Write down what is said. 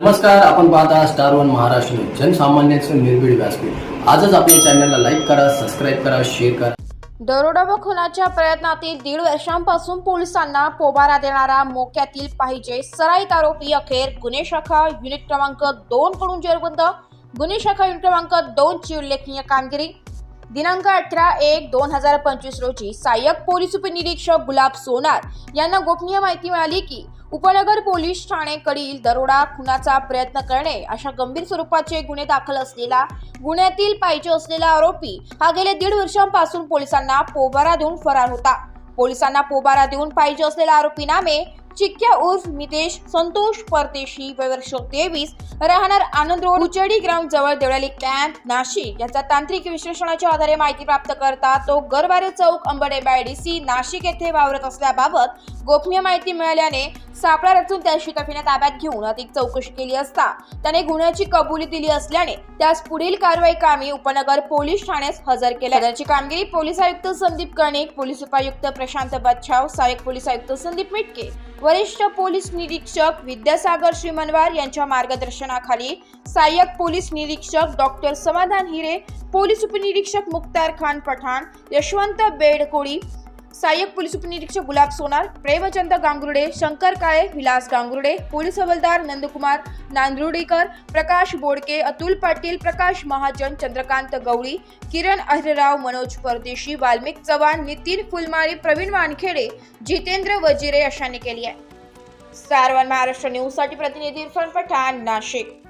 नमस्कार आपण पाहता स्टार वन महाराष्ट्र जनसामान्यांचं निर्भीड व्यासपीठ. आजच आपल्या चॅनलला लाईक करा सबस्क्राईब करा शेअर करा. दरोडा व खुनाच्या प्रयत्नातील दीड वर्षांपासून पोलिसांना पोबारा देणारा मोक्यातील पाहिजे सराईत आरोपी अखेर गुन्हे शाखा युनिट क्रमांक दोन कडून जेरबंद. गुन्हे शाखा युनिट क्रमांक दोन ची उल्लेखनीय कामगिरी. दिनांक अठरा एक दोन हजार पंचवीस रोजी सहाय्यक पोलीस उपनिरीक्षक गुलाब सोनार यांना गोपनीय माहिती मिळाली की उपनगर पोलीस ठाणेकडील दरोडा खुनाचा प्रयत्न करणे अशा गंभीर स्वरूपाचे गुन्हे दाखल असलेला गुन्ह्यातील पाहिजे असलेला आरोपी हा गेल्या दीड वर्षांपासून पोलिसांना पोबारा देऊन फरार होता. पोलिसांना पोबारा देऊन पाहिजे असलेला आरोपी नामे चिक्क्या उर्फ मितेश संतोष परदेशी वर्ष तेवीस राहणार आनंद रोड उचडी ग्राउंड जवळ देवळाली कॅम्प नाशिक. याचा तांत्रिक विश्लेषणाच्या आधारे माहिती प्राप्त करता तो गरवारे चौक अंबडे बायडीसी नाशिक येथे वावरत असल्याबाबत गोपनीय माहिती मिळाल्याने सापळा रचून त्या शिताफीने ताब्यात घेऊन अधिक चौकशी केली असता त्याने गुन्ह्याची कबुली दिली असल्याने त्यास पुढील कारवाई कामी उपनगर पोलीस ठाण्यास हजर केल्या. त्याची कामगिरी पोलीस आयुक्त संदीप कर्णिक पोलीस उपायुक्त प्रशांत बच्छाव सहाय्यक पोलीस आयुक्त संदीप मिटके वरिष्ठ पोलीस निरीक्षक विद्यासागर श्रीमनवार यांच्या मार्गदर्शनाखाली सहाय्यक पोलीस निरीक्षक डॉक्टर समाधान हिरे पोलीस उपनिरीक्षक मुक्तार खान पठाण यशवंत बेडकोळी सहाय्यक पोलीस उपनिरीक्षक गुलाब सोनार प्रेमचंद गांगुर्डे शंकर काळे विलास गांगुर्डे पोलीस हवालदार नंदकुमार नांदुर्डीकर प्रकाश बोडके अतुल पाटील प्रकाश महाजन चंद्रकांत गवळी किरण अहिरराव मनोज परदेशी वाल्मिक चव्हाण नितीन फुलमारी प्रवीण वानखेडे जितेंद्र वजिरे अशांनी केली आहे. सारवण महाराष्ट्र न्यूजसाठी प्रतिनिधी इरफान पठाण नाशिक.